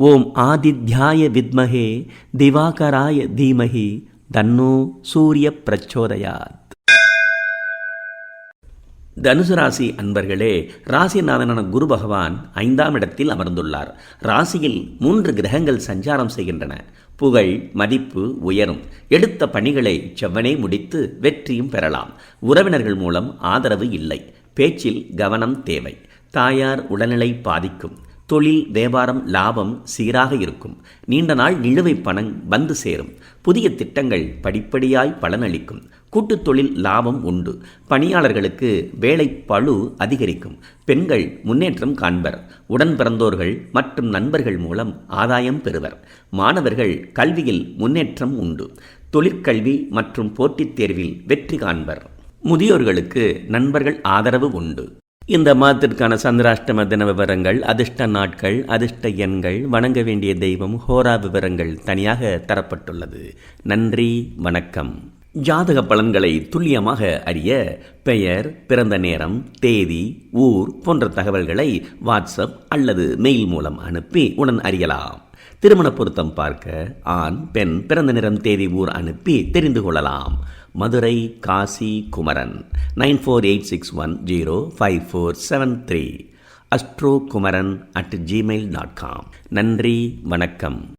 ஓம் ஆதித்யாய வித்மகே திவாகராய தீமகி தன்னோ சூரிய பிரச்சோதயாத். தனுசு ராசி அன்பர்களே ராசிநாதனான குரு பகவான் ஐந்தாம் இடத்தில் அமர்ந்துள்ளார். ராசியில் மூன்று கிரகங்கள் சஞ்சாரம் செய்கின்றன. புகழ் மதிப்பு உயரும். எடுத்த பணிகளை செவ்வனே முடித்து வெற்றியும் பெறலாம். உறவினர்கள் மூலம் ஆதரவு இல்லை. பேச்சில் கவனம் தேவை. தாயார் உடல்நிலை பாதிக்கும். தொழில் வியாபாரம் லாபம் சீராக இருக்கும். நீண்ட நாள் நிலுவை பணம் வந்து சேரும். புதிய திட்டங்கள் படிப்படியாய் பலனளிக்கும். கூட்டுத் தொழில் லாபம் உண்டு. பணியாளர்களுக்கு வேலை பழு அதிகரிக்கும். பெண்கள் முன்னேற்றம் காண்பர். உடன் பிறந்தோர்கள் மற்றும் நண்பர்கள் மூலம் ஆதாயம் பெறுவர். மாணவர்கள் கல்வியில் முன்னேற்றம் உண்டு. தொழிற்கல்வி மற்றும் போட்டித் தேர்வில் வெற்றி காண்பர். முதியோர்களுக்கு நண்பர்கள் ஆதரவு உண்டு. இந்த மாதத்திற்கான சந்திராஷ்டம தின விவரங்கள் அதிர்ஷ்ட நாட்கள் அதிர்ஷ்ட எண்கள் வணங்க வேண்டிய தெய்வம் ஹோரா விவரங்கள் தனியாக தரப்பட்டுள்ளது. நன்றி வணக்கம். ஜாதக பலன்களை துல்லியமாக அறிய பெயர் பிறந்த நேரம் தேதி ஊர் போன்ற தகவல்களை வாட்ஸ்அப் அல்லது மெயில் மூலம் அனுப்பி உடன் அறியலாம். திருமண பொருத்தம் பார்க்க ஆண் பெண் பிறந்த நிறம் தேதி ஊர் அனுப்பி தெரிந்து கொள்ளலாம். Madurai Kasi Kumaran. Nine four eight six one zero five four seven three. Astro Kumaran at Gmail dot com. நன்றி வணக்கம்.